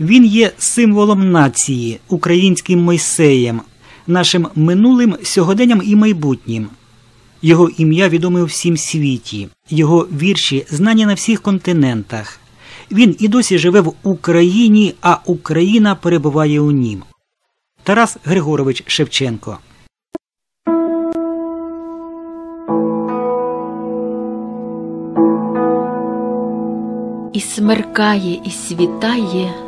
Він є символом нації, українським Мойсеєм, нашим минулим сьогоденням і майбутнім. Його ім'я відоме у всім світі, його вірші знані на всіх континентах. Він і досі живе в Україні, а Україна перебуває у нім. Тарас Григорович Шевченко. І смеркає, і світає,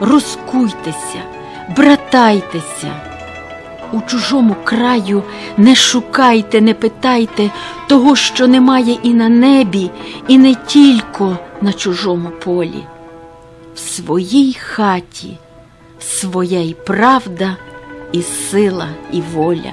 розкуйтеся, братайтеся. У чужому краю не шукайте, не питайте того, що немає і на небі, і не тільки на чужому полі. В своїй хаті своя й правда, і сила, і воля.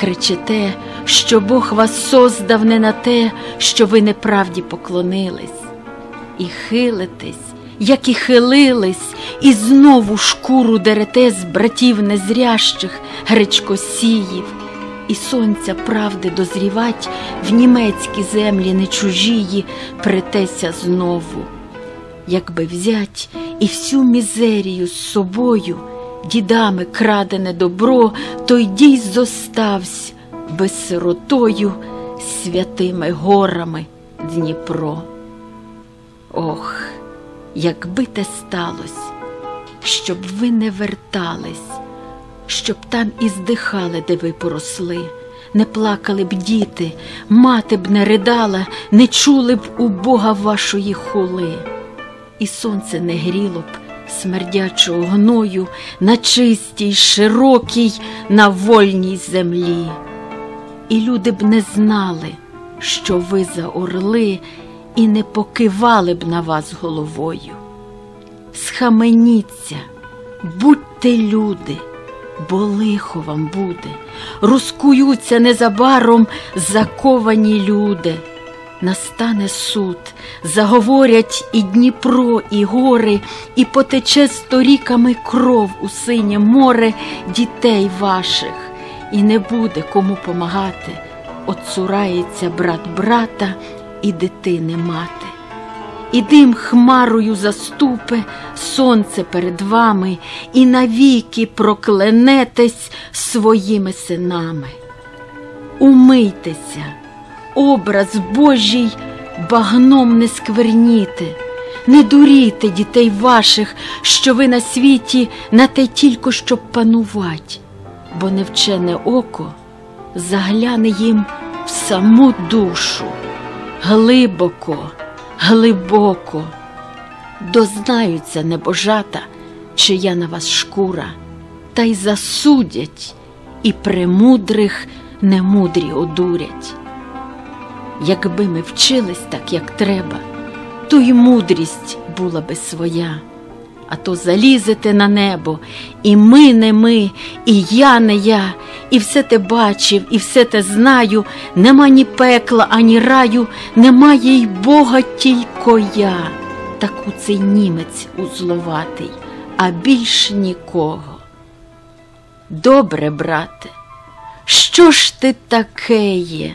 кричите, що Бог вас создав не на те, що ви неправді поклонились, і хилитесь, як і хилились, і знову шкуру дерете з братів незрящих гречкосіїв, і сонця правди дозрівать в німецькі землі не чужії претеся знову. Якби взять і всю мізерію з собою дідами крадене добро, той дій зоставсь безсиротою святими горами Дніпро. Ох, якби те сталось, щоб ви не вертались, щоб там і здихали, де ви поросли, не плакали б діти, мати б не ридала, не чули б у Бога вашої хули, і сонце не гріло б смердячого гною на чистій, широкій, на вольній землі. І люди б не знали, що ви за орли, і не покивали б на вас головою. Схаменіться, будьте люди, бо лихо вам буде, розкуються незабаром заковані люди настане суд, заговорять і Дніпро, і гори, і потече сторіками кров у синє море дітей ваших, і не буде кому помагати. Отцурається брат брата і дитини мати. І дим хмарою заступе сонце перед вами, і навіки прокленетесь своїми синами. Умийтеся образ Божий багном не скверніте, не дуріте дітей ваших, що ви на світі на те тільки щоб панувати, бо невчене око загляне їм в саму душу, глибоко, глибоко, дознаються небожата, чия на вас шкура, та й засудять, і премудрих немудрі одурять. Якби ми вчились так, як треба, то й мудрість була би своя. А то залізете на небо, і ми не ми, і я не я, і все те бачив, і все те знаю. Нема ні пекла, ані раю, немає й Бога тільки я, так у цей німець узловатий, а більш нікого. Добре, брате, що ж ти такеє?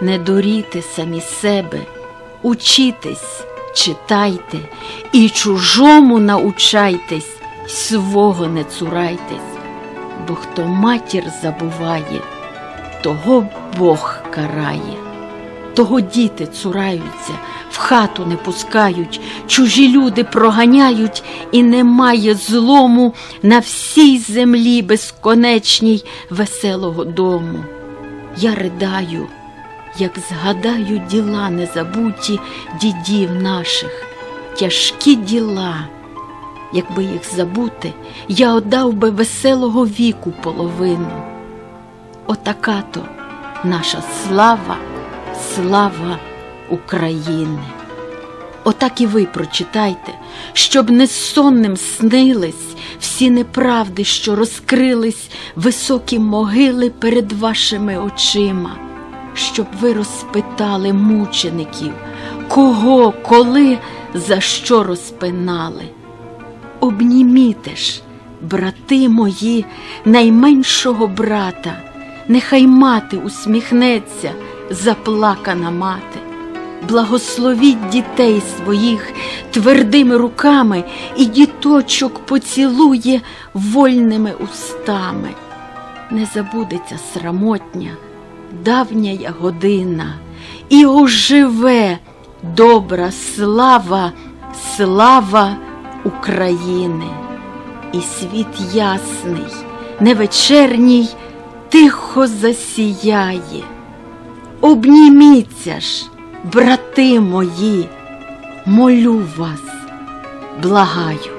Не дуріте самі себе, учітесь, читайте і чужому научайтесь, свого не цурайтесь, бо хто матір забуває, того Бог карає, того діти цураються, в хату не пускають, чужі люди проганяють, і немає злому на всій землі безконечній веселого дому. Я ридаю як згадаю діла незабуті дідів наших, тяжкі діла, якби їх забути, я отдав би веселого віку половину. Отака то наша слава, слава України. Отак і ви прочитайте, щоб не сонним снились всі неправди, що розкрились високі могили перед вашими очима щоб ви розпитали мучеників, кого, коли, за що розпинали. Обніміте ж, брати мої, найменшого брата, нехай мати усміхнеться, заплакана мати. Благословіть дітей своїх твердими руками і діточок поцілує вольними устами. Не забудеться срамотня давня година, і оживе добра слава, слава України, і світ ясний, невечерній, тихо засіяє. Обніміться ж, брати мої, молю вас, благаю.